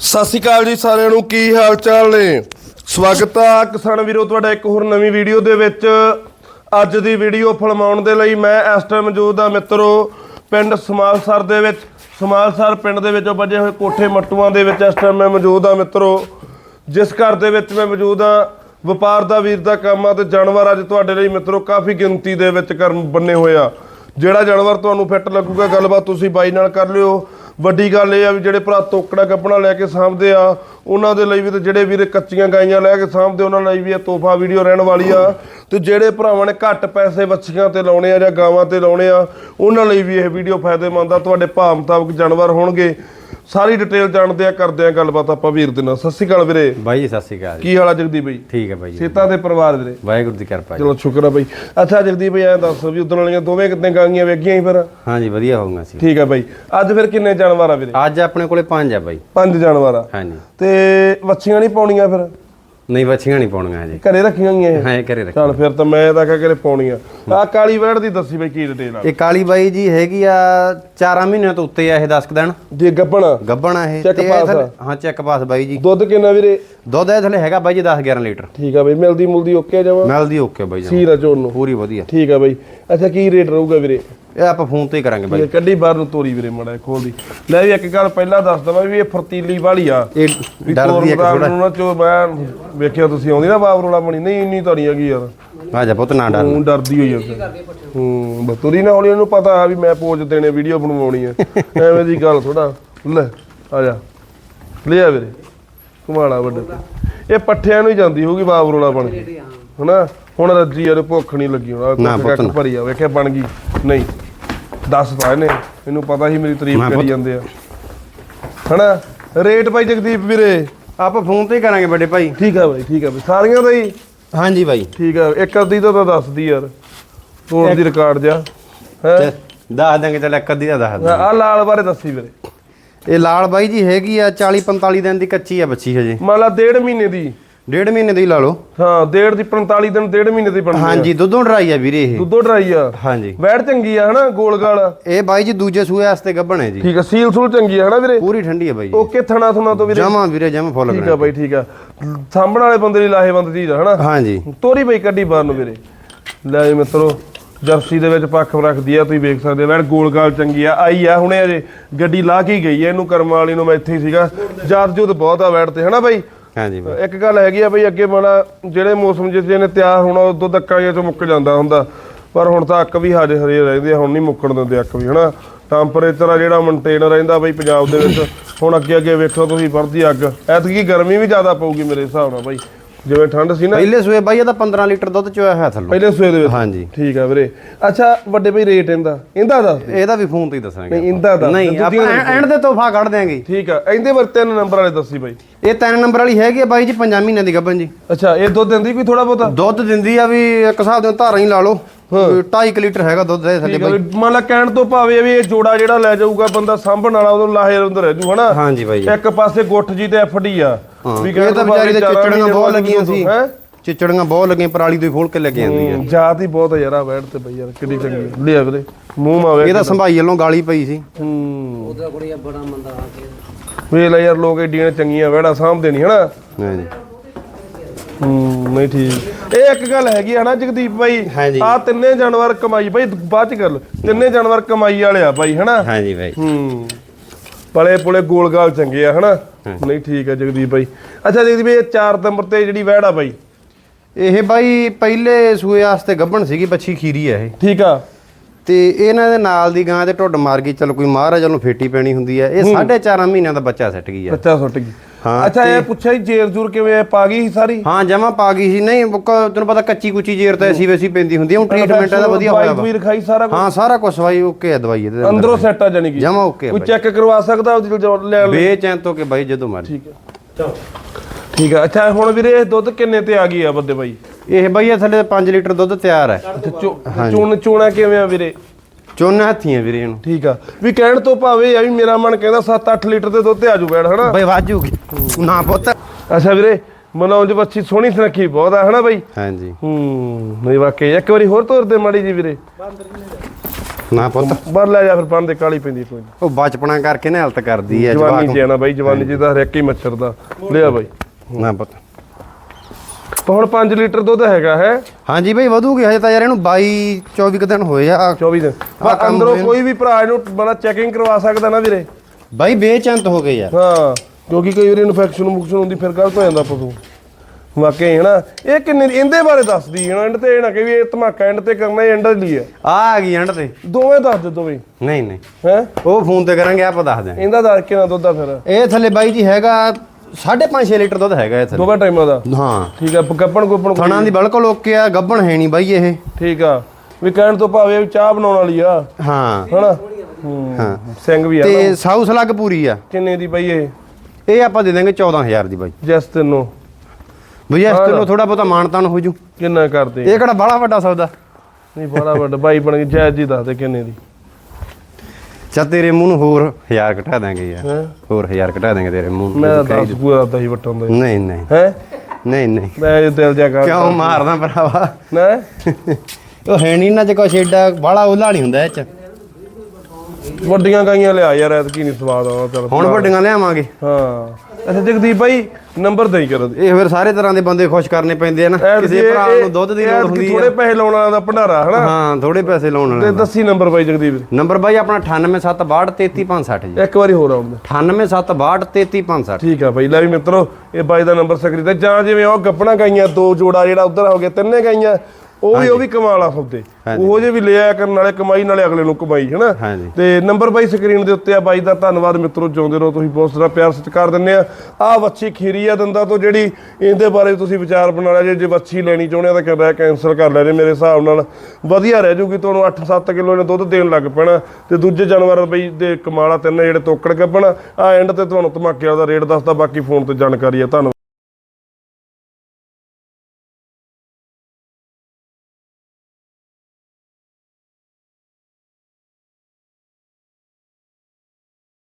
ਸਤਿ ਸ਼੍ਰੀ ਅਕਾਲ ਜੀ ਸਾਰਿਆਂ ਨੂੰ, ਕੀ ਹਾਲ ਚਾਲ ਨੇ? ਸਵਾਗਤ ਆ ਕਿਸਾਨ ਵੀਰੋ, ਤੁਹਾਡਾ ਇੱਕ ਹੋਰ ਨਵੀਂ ਵੀਡੀਓ ਦੇ ਵਿੱਚ। ਅੱਜ ਦੀ ਵੀਡੀਓ ਫਲਮਾਉਣ ਦੇ ਲਈ ਮੈਂ ਇਸ ਟਾਈਮ ਮੌਜੂਦ ਆ ਮਿੱਤਰੋ, ਪਿੰਡ ਸਮਾਲਸਰ ਦੇ ਵਿੱਚ। ਸਮਾਲਸਰ ਪਿੰਡ ਦੇ ਵਿੱਚੋਂ ਵੱਜੇ ਹੋਏ ਕੋਠੇ ਮੱਟੂਆਂ ਦੇ ਵਿੱਚ ਇਸ ਟਾਈਮ ਮੈਂ ਮੌਜੂਦ ਆ ਮਿੱਤਰੋ। ਜਿਸ ਘਰ ਦੇ ਵਿੱਚ ਮੈਂ ਮੌਜੂਦ ਆ, ਵਪਾਰ ਦਾ ਵੀਰ ਦਾ ਕੰਮ ਆ ਤੇ ਜਾਨਵਰ ਅੱਜ ਤੁਹਾਡੇ ਲਈ ਮਿੱਤਰੋ ਕਾਫੀ ਗਿਣਤੀ ਦੇ ਵਿੱਚ ਕਰਨ ਬੰਨੇ ਹੋਏ ਆ। ਜਿਹੜਾ ਜਾਨਵਰ ਤੁਹਾਨੂੰ ਫਿੱਟ ਲੱਗੂਗਾ, ਗੱਲਬਾਤ ਤੁਸੀਂ ਬਾਈ ਨਾਲ ਕਰ ਲਿਓ। ਵੱਡੀ ਗੱਲ ਇਹ ਆ ਵੀ ਜਿਹੜੇ ਭਰਾ ਤੋਕੜਾ ਕੱਪੜਾ ਲੈ ਕੇ ਸਾਂਭਦੇ ਆ, ਉਹਨਾਂ ਦੇ ਲਈ ਵੀ ਤੇ ਜਿਹੜੇ ਵੀਰੇ ਕੱਚੀਆਂ ਗਾਈਆਂ ਲੈ ਕੇ ਸਾਂਭਦੇ, ਉਹਨਾਂ ਲਈ ਵੀ ਇਹ ਤੋਹਫਾ ਵੀਡੀਓ ਰਹਿਣ ਵਾਲੀ ਆ। ਤੇ ਜਿਹੜੇ ਭਰਾਵਾਂ ਨੇ ਘੱਟ ਪੈਸੇ ਵੱਛੀਆਂ ਤੇ ਲਾਉਣੇ ਆ ਜਾਂ ਗਾਵਾਂ ਤੇ ਲਾਉਣੇ ਆ, ਉਹਨਾਂ ਲਈ ਵੀ ਇਹ ਵੀਡੀਓ ਫਾਇਦੇਮੰਦ ਆ। ਤੁਹਾਡੇ ਭਾਅ ਮੁਤਾਬਕ ਜਾਨਵਰ ਹੋਣਗੇ। ਸਾਰੀ ਡਿਟੇਲ ਜਾਣਦੇ ਆ ਕਰਦੇ ਆ ਗੱਲਬਾਤ ਆਪਾਂ ਵੀਰ ਦੇ ਨਾਲ। ਸਤਿ ਸ਼੍ਰੀ ਅਕਾਲ ਵੀਰੇ। ਬਾਈ ਜੀ ਸਤਿ ਸ਼੍ਰੀ ਅਕਾਲ ਜੀ। ਕੀ ਹਾਲ ਆ ਜਗਦੀਪ ਬਈ? ਠੀਕ ਹੈ ਬਾਈ ਜੀ। ਸੇਤਾ ਦੇ ਪਰਿਵਾਰ ਵੀਰੇ। ਵਾਹਿਗੁਰੂ ਦੀ ਕਿਰਪਾ ਜੀ। ਚਲੋ ਸ਼ੁਕਰ ਆ ਬਈ। ਅੱਛਾ ਜਗਦੀਪ ਬਈ ਐਂ ਦੱਸ ਵੀ ਉਦੋਂ ਵਾਲੀਆਂ ਦੋਵੇਂ ਕਿੰਨੇ ਗਾਈਆਂ ਵੇਗੀਆਂ ਸੀ ਫਿਰ? ਹਾਂਜੀ ਵਧੀਆ ਹੋਊਗਾ ਸੀ। ਠੀਕ ਆ ਬਈ। ਅੱਜ ਫਿਰ ਕਿੰਨੇ ਜਾਨਵਰ ਆ ਵੀਰੇ? ਅੱਜ ਆਪਣੇ ਕੋਲੇ ਪੰਜ ਆ ਬਾਈ। ਪੰਜ ਜਾਨਵਰ ਆ। ਹਾਂਜੀ। ਤੇ ਵੱਛੀਆਂ ਨਹੀਂ ਪਾਉਣੀਆਂ ਫਿਰ? ਨਹੀਂ ਬੱਚੀਆਂ ਨਹੀਂ ਪਾਉਣੀਆਂ ਜੀ ਘਰੇ ਰੱਖੀਆਂ ਹੋਈਆਂ ਇਹ? ਹਾਂ ਇਹ ਕਰੇ ਰੱਖ ਚੱਲ ਫਿਰ ਤਾਂ ਮੈਂ ਤਾਂ ਕਹ ਕਰੇ ਪਾਉਣੀਆਂ। ਆ ਕਾਲੀ ਵੈੜ ਦੀ ਦੱਸੀ ਬਈ ਕੀ ਡਿਟੇਲ ਆ ਇਹ ਕਾਲੀ ਬਾਈ ਜੀ ਹੈਗੀ ਆ 4 ਮਹੀਨਿਆਂ ਤੋਂ ਉੱਤੇ ਆ ਇਹ 10 ਦਿਨ। ਜੇ ਗੱਬਣ ਗੱਬਣ ਆ ਇਹ। ਚੈੱਕ ਇਹ ਥੱਲੇ- ਆ। ਹਾਂ ਚੈੱਕ ਪਾਸ ਬਾਈ ਜੀ। ਦੁੱਧ ਕਿੰਨਾ ਵੀਰੇ? ਦੁੱਧ ਇਹ ਥੱਲੇ ਹੈਗਾ ਬਾਈ ਜੀ 10 11 ਲੀਟਰ। ਠੀਕ ਆ ਬਈ ਮਿਲਦੀ ਮੁਲਦੀ ਓਕੇ ਜਾਵਾ ਮਿਲਦੀ ਓਕੇ ਬਾਈ ਜੀ। ਸੀਰ ਆ ਚੋਣ ਨੂੰ। ਪੂਰੀ ਵਧੀਆ। ਠੀਕ ਆ ਬਈ। ਅੱਛਾ ਕੀ ਰੇਟ ਰਹੂਗਾ ਵੀਰੇ? ਇਹ ਆਪਾਂ ਫੋਨ ਤੇ ਹੀ ਕਰਾਂਗੇ ਬਾਈ। ਕੱਢੀ ਬਾਹਰ ਨੂੰ ਤੋਰੀ ਵੀਰੇ ਮੜਾ ਖੋਲਦੀ ਲੈ ਵੀ ਇੱਕ ਗੱਲ ਪਹਿਲਾਂ ਦੱਸ ਦਵਾਂ ਵੀ ਇਹ ਫਰਤੀਲੀ ਵਾਲੀ ਆ। ਇਹ ਡਰਦੀ ਆ ਤੋਰਨ ਥੋੜਾ ਨੂੰ ਨਾ ਚੋ ਮੈਂ ਵੇਖਿਆ ਤੁਸੀਂ ਆਉਂਦੀ ਨਾ ਬਾਬਰੋਲਾ ਬਣੀ। ਨਹੀਂ ਇੰਨੀ ਤਾਰੀ ਹੈਗੀ ਯਾਰ। ਆ ਜਾ ਪੁੱਤ ਨਾ ਡਰ। ਹੂੰ ਡਰਦੀ ਹੋਈ ਆ। ਹੂੰ ਬਤੂਰੀ ਨਾ ਹੌਲੀ ਉਹਨੂੰ ਪਤਾ ਆ ਵੀ ਮੈਂ ਪੋਜ ਦੇਣੇ ਵੀਡੀਓ ਬਣਵਾਉਣੀ ਆ। ਐਵੇਂ ਦੀ ਗੱਲ ਥੋੜਾ ਲੈ ਆ ਜਾ। ਲੈ ਆ ਵੀਰੇ। ਘੁਮਾਣਾ ਵੱਡੇ ਤੇ। ਇਹ ਪੱਠਿਆਂ ਨੂੰ ਹੀ ਜਾਂਦੀ ਹੋਊਗੀ ਬਾਬਰੋਲਾ ਬਣ ਕੇ। ਹਨਾ? ਹੁਣ ਰੱਜੀ ਯਾਰ ਭੁੱਖ ਨਹੀਂ ਲੱਗੀ ਹੁਣ। ਨਾ। ਭਰੀ ਆ ਵੇਖਿਆ ਬਣ ਗਈ। ਨਹੀਂ। ਦੱਸ ਤਾਂ ਇਹਨੇ ਇਹਨੂੰ ਪਤਾ ਸੀ ਮੇਰੀ ਤਾਰੀਫ ਨਾ ਕਰੀ ਪੁੱਤ। ਜਾਂਦੇ ਆ। ਹਨਾ? ਰੇਟ ਭਾਈ ਜਗਦੀਪ ਵੀਰੇ ਆਪਾਂ ਫੋਨ ਤੇ ਹੀ ਕਰਾਂਗੇ ਵੱਡੇ ਭਾਈ। ਠੀਕ ਆ ਬਾਈ ਠੀਕ ਆ ਬਾਈ। ਸਾਰੀਆਂ ਦਾ ਹੀ? ਹਾਂਜੀ ਬਾਈ। ਠੀਕ ਆ ਇੱਕ ਅੱਧੀ ਤਾਂ ਤਾਂ ਦੱਸਦੀ ਯਾਰ। ਤੋੜ ਦੀ ਰਿਕਾਰਡ ਜਾ। ਹੈ? ਦੱਸ ਦਾਂਗੇ ਚੱਲ ਇੱਕ ਅੱਧੀ ਦਾ ਦੱਸ ਦਾਂਗੇ ਆ ਲਾਲ ਬਾਰੇ ਦੱਸੀ ਵੀਰੇ। ਇਹ ਲਾਲ ਬਾਈ ਜੀ ਹੈਗੀ ਆ 40 45 ਦਿਨ ਦੀ ਕੱਚੀ ਆ ਬੱਚੀ ਹਜੇ। ਮੰਨ ਲਾ ਡੇਢ ਮਹੀਨੇ ਦੀ। ਡੇਢ ਮਹੀਨੇ ਦੀ ਲਾ ਲਓ। ਹਾਂ ਡੇਢ ਦੀ 45 ਦਿਨ ਡੇਢ ਮਹੀਨੇ ਦੀ ਬਣਦੀ ਹਾਂਜੀ ਦੁੱਧੋਂ ਡਰਾਈ ਆ ਵੀਰੇ ਇਹ। ਦੁੱਧੋ ਡਰਾਈ ਆ। ਹਾਂਜੀ। ਵੈੜ ਚੰਗੀ ਆ ਹਨਾ ਗੋਲ ਗਾਲ ਇਹ ਬਾਈ ਜੀ ਦੂਜੇ ਸੂਏ ਵਾਸਤੇ ਗੱਭਣ ਹੈ ਜੀ। ਠੀਕ ਆ ਸੀਲ ਸੂਲ ਚੰਗੀ ਆ ਹਨਾ ਵੀਰੇ? ਪੂਰੀ ਠੰਡੀ ਹੈ ਬਾਈ ਜੀ। ਓਕੇ ਥਣਾ ਥੁਣਾ ਤੋਂ ਵੀਰੇ। ਜਮਾ ਵੀਰੇ ਜਮਾ ਫੁੱਲ ਠੀਕ ਆ ਬਾਈ ਠੀਕ ਆ। ਸਾਂਭਣ ਵਾਲੇ ਬੰਦੇ ਲਈ ਲਾਹੇਵੰਦ ਚੀਜ਼ ਆ ਹਨਾ? ਹਾਂਜੀ। ਤੋਰੀ ਬਈ ਕੱਢੀ ਬਾਹਰ ਨੂੰ ਵੀਰੇ। ਲੈ ਜੀ ਮਿੱਤਰੋ ਜਰਸੀ ਦੇ ਵਿੱਚ ਪੱਖ ਰੱਖਦੀ ਆ ਤੁਸੀਂ ਵੇਖ ਸਕਦੇ ਹੋ। ਵੈੜ ਗੋਲ ਗਾਲ ਚੰਗੀ ਆ ਆਈ ਆ ਹੁਣੇ ਅਜੇ ਗੱਡੀ ਲਾ ਕੇ ਗਈ ਆ। ਇਹਨੂੰ ਕਰਮ ਵਾਲੀ ਨੂੰ ਮੈਂ ਇੱਥੇ ਹੀ ਸੀਗਾ। ਜਾਤ ਜੂਤ ਬਹੁਤ ਆ ਵੈੜ ਤੇ ਹਨਾ ਬਾਈ? ਹਾਂਜੀ ਬਾਈ ਇੱਕ ਗੱਲ ਹੈਗੀ ਆ ਬਈ ਅੱਗੇ ਮਾਣਾ ਜਿਹੜੇ ਮੌਸਮ ਜਿਸ ਜਿਹਨੇ ਤਿਆਰ ਹੋਣਾ ਉਦੋਂ ਅੱਕਾਂ ਜਿਹਾ ਚੋਂ ਮੁੱਕ ਜਾਂਦਾ ਹੁੰਦਾ। ਪਰ ਹੁਣ ਤਾਂ ਅੱਕ ਵੀ ਹਾਜੇ ਹਰੇ ਰਹਿੰਦੇ ਆ ਹੁਣ ਨਹੀਂ ਮੁੱਕਣ ਦਿੰਦੇ ਅੱਕ ਵੀ ਹਨਾ? ਟੈਂਪਰੇਚਰ ਆ ਜਿਹੜਾ ਮੇਨਟੇਨ ਰਹਿੰਦਾ ਬਈ ਪੰਜਾਬ ਦੇ ਵਿੱਚ। ਹੁਣ ਅੱਗੇ ਅੱਗੇ ਵੇਖੋ ਤੁਸੀਂ ਵਰਦੀ ਅੱਗ। ਐਤਕੀ ਗਰਮੀ ਵੀ ਜ਼ਿਆਦਾ ਪਊਗੀ ਮੇਰੇ ਹਿਸਾਬ ਨਾਲ ਬਈ। ਜਿਵੇਂ ਠੰਡ ਸੀ ਨਾ ਪਹਿਲੇ ਸੂਏ ਬਾਈ ਇਹਦਾ 15 ਲੀਟਰ ਦੁੱਧ ਚੋਇਆ ਹੋਇਆ ਥੱਲੋਂ। ਪਹਿਲੇ ਸੂਏ ਦੇ ਵਿੱਚ? ਹਾਂਜੀ। ਠੀਕ ਆ ਵੀਰੇ। ਅੱਛਾ ਵੱਡੇ ਬਈ ਰੇਟ ਇਹਦਾ? ਇਹਦਾ ਦੱਸ। ਇਹਦਾ ਵੀ ਫੋਨ ਤੇ ਹੀ ਦੱਸਾਂਗੇ ਨਹੀਂ ਇਹਦਾ ਦੱਸ ਨਹੀਂ ਆਪਾਂ ਐਂਡ ਦੇ ਤੋਹਫਾ ਕੱਢ ਦਿਆਂਗੇ। ਠੀਕ ਆ। ਇਹਦੇ ਵਰ ਤਿੰਨ ਨੰਬਰ ਵਾਲੇ ਦੱਸੀ ਬਾਈ। ਇਹ ਤਿੰਨ ਨੰਬਰ ਵਾਲੀ ਹੈਗੀ ਆ ਬਾਈ ਜੀ 5 ਮਹੀਨਿਆਂ ਦੀ ਗੱਭਣ ਜੀ। ਅੱਛਾ ਇਹ ਦੁੱਧ ਦਿੰਦੀ ਕੋਈ ਥੋੜਾ ਬਹੁਤਾ? ਦੁੱਧ ਦਿੰਦੀ ਆ ਵੀ ਇੱਕ ਹਿਸਾਬ ਦੇ ਧਾਰਾਂ ਹੀ ਲਾ ਲਓ। 2.5 ਲੀਟਰ ਹੈਗਾ ਦੁੱਧ ਦੇ ਥੱਲੇ ਠੀਕ ਆ ਬਾਈ। ਵੀ ਮੰਨ ਲਾ ਕਹਿਣ ਤੋਂ ਭਾਵੇਂ ਵੀ ਇਹ ਜੋੜਾ ਜਿਹੜਾ ਲੈ ਜਾਊਗਾ ਬੰਦਾ ਸਾਂਭਣ ਵਾਲਾ ਉਦੋਂ ਲਾਹੇ ਅੰਦਰ ਰਹਿ ਜੂ ਹਨਾ? ਹਾਂਜੀ ਬਾਈ ਜੀ। ਇੱਕ ਪਾਸੇ ਗੁੱਠ ਜੀ ਤੇ ਐਫਡੀ ਆ। ਵੀ ਇਹ ਤਾਂ ਵਿਚਾਰੀ ਦੇ ਚਿਚੜੀਆਂ ਬਹੁਤ ਲੱਗੀਆਂ ਸੀ। ਚਿਚੜੀਆਂ ਬਹੁਤ ਲੱਗੀਆਂ ਪਰਾਲੀ ਤੋਂ ਹੀ ਫੋਲ ਕੇ ਲੱਗ ਜਾਂਦੀ ਆ ਜਾਤ ਹੀ ਬਹੁਤ ਯਾਰ ਬੈਠ ਤੇ ਬਈ ਯਾਰ ਕਿੱਡੀ ਚੰਗੀ। ਲਿਆ ਵੀਰੇ ਮੂੰਹ ਮਾਵੇ ਇਹਦਾ ਸੰਭਾਈ ਵੱਲੋਂ ਗਾਲੀ ਪਈ ਸੀ। ਹੂੰ। ਉਹਦਾ ਕੁੜੀਆ ਬੜਾ ਮੰਦਾ ਆ ਕੇ ਵੇ ਲੈ ਯਾਰ ਲੋਕ ਏਡੀਆਂ ਚੰਗੀਆਂ ਵਹਿੜਾ ਸਾਂਭਦੇ ਨਹੀਂ ਹਨਾ? ਹਾਂਜੀ ਹੂੰ ਨਹੀਂ ਠੀਕ। ਇਹ ਇੱਕ ਗੱਲ ਹੈਗੀ ਆ ਨਾ ਜਗਦੀਪ ਭਾਈ। ਆ ਤਿੰਨੇ ਜਾਨਵਰ ਕਮਾਈ ਭਾਈ ਬਾਅਦ ਚ ਗੱਲ। ਤਿੰਨੇ ਜਾਨਵਰ ਕਮਾਈ ਵਾਲੇ ਆ ਭਾਈ ਹਨਾ ਹਾਂਜੀ ਬਾਈ। ਹੂੰ। ਪਲੇ ਪੁਲੇ ਗੋਲ ਗਾਲ ਚੰਗੇ ਆ ਹਨਾ? ਨਹੀਂ ਠੀਕ ਆ ਜਗਦੀਪ ਭਾਈ। ਅੱਛਾ ਜਗਦੀਪ ਭਾਈ ਇਹ 4 ਨੰਬਰ ਤੇ ਜਿਹੜੀ ਵਹਿੜ ਆ ਭਾਈ ਇਹ ਬਾਈ ਪਹਿਲੇ ਸੂਏ ਵਾਸਤੇ ਗੱਭਣ ਸੀਗੀ ਬੱਚੀ ਖੀਰੀ ਆ ਇਹ। ਠੀਕ ਆ। ਤੇ ਇਹਨਾਂ ਦੇ ਨਾਲ ਦੀ ਗਾਂ ਦੇ ਢੁੱਡ ਮਾਰ ਗਈ ਚਲ ਕੋਈ ਮਹਾਰਾਜ ਨੂੰ ਫੇਟੀ ਪੈਣੀ ਹੁੰਦੀ ਆ। ਇਹ 4.5 ਮਹੀਨਿਆਂ ਦਾ ਬੱਚਾ ਸੱਟ ਗਈ ਆ। ਬੱਚਾ ਸੁੱਟ ਗਈ। ਹਾਂ, ਅੱਛਾ ਇਹ ਪੁੱਛਿਆ ਜੀ ਜੇਰ ਜੂਰ ਕਿਵੇਂ ਆ? ਪਾ ਗਈ ਸੀ ਸਾਰੀ? ਹਾਂ ਜਮਾ ਪਾ ਗਈ ਸੀ। ਨਹੀਂ ਤੈਨੂੰ ਪਤਾ ਕੱਚੀ ਕੁਚੀ ਜੇਰ ਤਾਂ ਐਸੀ ਵੈਸੀ ਪੈਂਦੀ ਹੁੰਦੀ ਆ ਹੁਣ ਟ੍ਰੀਟਮੈਂਟ ਇਹਦਾ ਵਧੀਆ ਹੋਇਆ ਵਾ। ਦਵਾਈ ਰਖਾਈ ਸਾਰਾ ਕੁਝ ਹਾਂ ਸਾਰਾ ਕੁਝ ਸਵਾਈ ਓਕੇ ਆ ਦਵਾਈ ਇਹਦੇ ਅੰਦਰ ਸੈੱਟ ਆ ਜਾਨੀ ਕਿ? ਜਮਾ ਓਕੇ ਆ ਕੋਈ ਬਾਈ। ਚੈੱਕ ਕਰਵਾ ਸਕਦਾ ਉਹਦੀ ਜੋ ਲੈ ਲੈ ਬੇਚੈਨ ਤੋਂ ਕਿ ਬਾਈ ਜਦੋਂ ਮਰਜ਼ੀ। ਠੀਕ ਆ ਠੀਕ ਆ ਅੱਛਾ ਹੁਣ ਵੀਰੇ ਇਹ ਦੁੱਧ ਕਿੰਨੇ ਤੇ ਆ ਗਈ ਆ ਬੱਦੇ ਬਾਈ? ਇਹ ਬਾਈ ਇਹ ਥੱਲੇ 5 ਲੀਟਰ ਦੁੱਧ ਤਿਆਰ ਹੈ। ਚੋ- ਚੂਣ ਚੂਣਾ ਕਿਵੇਂ ਆ ਵੀਰੇ? ਚੋਨ ਹੱਥੀਆਂ ਵੀਰੇ ਇਹਨੂੰ। ਠੀਕ ਆ। ਵੀ ਕਹਿਣ ਤੋਂ ਭਾਵੇਂ ਆ ਵੀ ਮੇਰਾ ਮਨ ਕਹਿੰਦਾ 7-8 ਲੀਟਰ ਦੇ ਦੁੱਧ ਤੇ ਆਜੂ ਬੈੜ ਹਨਾ? ਬਈ ਵਾਜੂਗੀ ਨਾ ਪੁੱਤ। ਅੱਛਾ ਵੀਰੇ ਮਨੋਜ ਬੱਚੀ ਸੋਹਣੀ ਸੁਨੱਖੀ ਬਹੁਤ ਆ ਹਨਾ ਬਾਈ? ਹਾਂਜੀ। ਹੂੰ ਨਹੀਂ ਵਾਕਈ ਇੱਕ ਵਾਰੀ ਹੋਰ ਤੋਰ ਦੇ ਮਾੜੀ ਜੀ ਵੀਰੇ। ਨਾ ਪੁੱਤ। ਬਰ ਲੈ ਜਾ ਫਿਰ ਪੰਨ ਦੇ ਕਾਲੀ ਪੈਂਦੀ ਕੋਈ ਨੀ। ਉਹ ਬਚਪਨਾ ਕਰਕੇ ਨਾ ਹਲਤ ਕਰਦੀ ਹੈ ਜਵਾਨੀ ਜਵਾਕ ਚ ਬਾਈ ਜਵਾਨੀ ਚ ਤਾਂ ਹਰੇਕ ਹੀ ਮੱਛਰ ਦਾ। ਲਿਆ ਬਾਈ। ਨਾ ਪੁੱਤ। ਹੁਣ 5 ਲੀਟਰ ਦੁੱਧ ਹੈਗਾ ਹੈ। ਹਾਂਜੀ ਬਈ ਵਧੂਗੀ ਹਜੇ ਤਾਂ ਯਾਰ ਇਹਨੂੰ 22 24 ਕੁ ਦਿਨ ਹੋਏ ਆ। 24 ਦਿਨ। ਬਾ ਅੰਦਰੋਂ। ਕੋਈ ਵੀ ਭਰਾ ਇਹਨੂੰ ਬੜਾ ਚੈਕਿੰਗ ਕਰਵਾ ਸਕਦਾ ਨਾ ਵੀਰੇ। ਬਾਈ ਬੇਚੰਤ ਹੋ ਗਏ ਯਾਰ। ਹਾਂ ਕਿਉਂਕਿ ਕਈ ਵਾਰੀ ਇਨਫੈਕਸ਼ਨ ਮੁਕਸ਼ਨ ਹੁੰਦੀ ਫਿਰ ਗਲਤ ਹੋ ਜਾਂਦਾ ਪਸ਼ੂ ਵਾਕਈ ਹੈ ਨਾ ਇਹ ਕਿੰਨੇ ਦੀ- ਇਹਦੇ ਬਾਰੇ ਦੱਸਦੀ ਹੈ ਨਾ ਐਂਡ ਤੇ ਇਹ ਨਾ ਕਿ ਵੀ ਇਹ ਧਮਾਕਾ ਐਂਡ ਤੇ ਕਰਨਾ ਐਂਡ ਲਈ ਹੈ। ਆ ਆ ਗਈ ਐਂਡ ਤੇ। ਦੋਵੇਂ ਦੱਸ ਦੇ ਦੋਵੇਂ। ਨਹੀਂ ਨਹੀਂ। ਹੈ? ਉਹ ਫੋਨ ਤੇ ਕਰਾਂਗੇ ਆਪਾਂ ਦੱਸ ਦਿਆਂਗੇ। ਇਹਦਾ ਦੱਸ ਕਿੰਨਾ ਦੁੱਧ ਫਿਰ। ਇਹ ਥੱਲੇ ਬਾਈ ਜੀ ਹੈਗਾ 5.5 6 ਲੀਟਰ ਦੁੱਧ ਹੈਗਾ ਇਹ ਥੱਲੇ ਦੋਵੇਂ ਟਾਈਮਾਂ ਦਾ? ਹਾਂ। ਠੀਕ ਆ ਗੱਪਣ ਗੋਪਣ ਥਣਾ ਦੀ ਬਿਲਕੁਲ ਓਕੇ ਆ ਗੱਬਣ ਹੈ ਨਹੀਂ ਬਾਈ ਇਹ। ਠੀਕ ਆ। ਵੀ ਕਹਿਣ ਤੋਂ ਭਾਵੇਂ ਚਾਹ ਬਣਾਉਣ ਵਾਲੀ ਆ। ਹਾਂ। ਹਨਾ? ਹੂੰ। ਸਿੰਘ ਵੀ ਆ। ਤੇ ਸਾਊ ਸਲੱਗ ਪੂਰੀ ਆ। ਕਿੰਨੇ ਦੀ ਬਈ ਇਹ? ਇਹ ਆਪਾਂ ਦੇ ਦਾਂਗੇ 14000 ਦੀ ਬਾਈ। ਜਸ ਤੈਨੂੰ। ਬਈ ਇਸ ਤੋਂ ਥੋੜਾ ਬਹੁਤਾ ਮਾਨਤਾਨ ਹੋ ਜੂ। ਕਿੰਨਾ ਕਰਦੇ ਇਹ ਕਿਹੜਾ ਬੜਾ ਵੱਡਾ ਸੌਦਾ? ਨਹੀਂ ਬੜਾ ਵੱਡਾ। ਬਾਈ ਬਣ ਕੇ ਜੀ ਦੱਸ ਦੇ ਕਿੰਨੇ ਦੀ? ਚਾ ਤੇਰੇ ਮੂੰਹ ਨੂੰ ਹੋਰ 1000 ਘਟਾ ਦਾਂਗੇ ਯਾਰ। ਹੈ? ਹੋਰ 1000 ਘਟਾ ਦਾਂਗੇ ਤੇਰੇ ਮੂੰਹ ਨੂੰ। ਮੈਂ ਤਾਂ ਦੱਸ ਪੂਰਾ ਦਹੀਂ ਵਟਾਂ ਦਾ ਨਹੀਂ ਨਹੀਂ। ਹੈ? ਨਹੀਂ ਨਹੀਂ। ਮੈਂ ਇਹ ਦਿਲ ਜਾ ਕਰ ਕਿਉਂ ਮਾਰਦਾ ਭਰਾਵਾ? ਨਾ ਉਹ ਹੈ ਨਹੀਂ ਨਾ ਚ ਕੁਛ ਏਡਾ ਬਾਲਾ ਉਹਲਾ ਨਹੀਂ ਹੁੰਦਾ ਇਹ ਚ। ਵੱਡੀਆਂ ਗਾਈਆਂ ਲਿਆ ਯਾਰ ਐਤਕੀ ਨਹੀਂ ਸਵਾਦ ਆਉਂਦਾ ਚੱਲ ਹੁਣ ਵੱਡੀਆਂ ਲਿਆਵਾਂਗੇ। ਹਾਂ। ਅੱਛਾ ਜਗਦੀਪ ਭਾਈ ਨੰਬਰ ਦੇਈ ਕਰ। ਇਹ ਫਿਰ ਸਾਰੇ ਤਰ੍ਹਾਂ ਦੇ ਬੰਦੇ ਖੁਸ਼ ਕਰਨੇ ਪੈਂਦੇ ਆ ਨਾ। ਕਿਸੇ ਭਰਾ ਨੂੰ ਦੁੱਧ ਦੀ ਲੋੜ ਹੁੰਦੀ ਥੋੜੇ ਆ ਪੈਸੇ ਲਾਉਣ ਵਾਲਾ ਦਾ ਭੰਡਾਰਾ ਹਨਾ? ਹਾਂ ਥੋੜੇ ਪੈਸੇ ਲਾਉਣ ਤੇ ਵਾਲੇ ਦੱਸੀ ਨੰਬਰ ਬਾਈ ਜਗਦੀਪ। ਨੰਬਰ ਬਾਈ ਆਪਣਾ 9876233560 ਜੀ। ਇੱਕ ਵਾਰੀ ਹੋਰ ਆਉਣ ਦੇ 9876233560 ਠੀਕ ਆ ਬਾਈ ਲੈ ਵੀ ਮਿੱਤਰੋ ਇਹ ਬਾਈ ਦਾ ਨੰਬਰ ਸਕਰੀ ਤੇ। ਜਾਂ ਜਿਵੇਂ ਉਹ ਗੱਪਣਾ ਗਾਈਆਂ ਦੋ ਜੋੜਾ ਜਿਹੜਾ ਉਧਰ ਹੋ ਗਿਆ ਤਿੰਨੇ ਗਾਈਆਂ। ਉਹ ਵੀ ਉਹ ਵੀ ਕਮਾਲ ਆ ਸੌਦੇ। ਉਹੋ ਜੇ ਵੀ ਲਿਆ ਕਰਨ ਨਾਲੇ ਕਮਾਈ ਨਾਲੇ ਅਗਲੇ ਨੂੰ ਕਮਾਈ ਹੈਨਾ? ਤੇ ਨੰਬਰ ਬਾਈ ਸਕਰੀਨ ਦੇ ਉੱਤੇ ਆ ਬਾਈ ਦਾ ਧੰਨਵਾਦ ਮਿੱਤਰੋ ਜਿਉਂਦੇ ਰਹੋ ਤੁਸੀਂ ਬਹੁਤ ਸਾਰਾ ਪਿਆਰ ਸਤਿਕਾਰ ਦਿੰਦੇ ਆ। ਆ ਵੱਛੀ ਖੀਰੀ ਆ ਦੰਦਾ ਤੋਂ ਜਿਹੜੀ ਇਹਦੇ ਬਾਰੇ ਤੁਸੀਂ ਵਿਚਾਰ ਬਣਾ ਲਿਆ ਜੇ ਜੇ ਵੱਛੀ ਲੈਣੀ ਚਾਹੁੰਦੇ ਆ ਤਾਂ ਕਿਰਾਇਆ ਕੈਂਸਲ ਕਰ ਲੈ ਜੇ ਮੇਰੇ ਹਿਸਾਬ ਨਾਲ। ਵਧੀਆ ਰਹਿ ਜੂਗੀ ਤੁਹਾਨੂੰ 8-7 ਕਿਲੋ ਨੇ ਦੁੱਧ ਦੇਣ ਲੱਗ ਪੈਣਾ। ਤੇ ਦੂਜੇ ਜਾਨਵਰ ਬਈ ਦੇ ਕਮਾਲਾ ਤਿੰਨ ਜਿਹੜੇ ਤੋਕੜ ਕੱਪਣ ਆ ਐਂਡ ਤੇ ਤੁਹਾਨੂੰ ਧਮਾਕੇ ਵਾਲਾ ਰੇਟ ਦੱਸਦਾ ਬਾਕੀ ਫੋਨ ਤੇ ਜਾਣਕਾਰੀ ਆ। ਧੰਨਵਾਦ।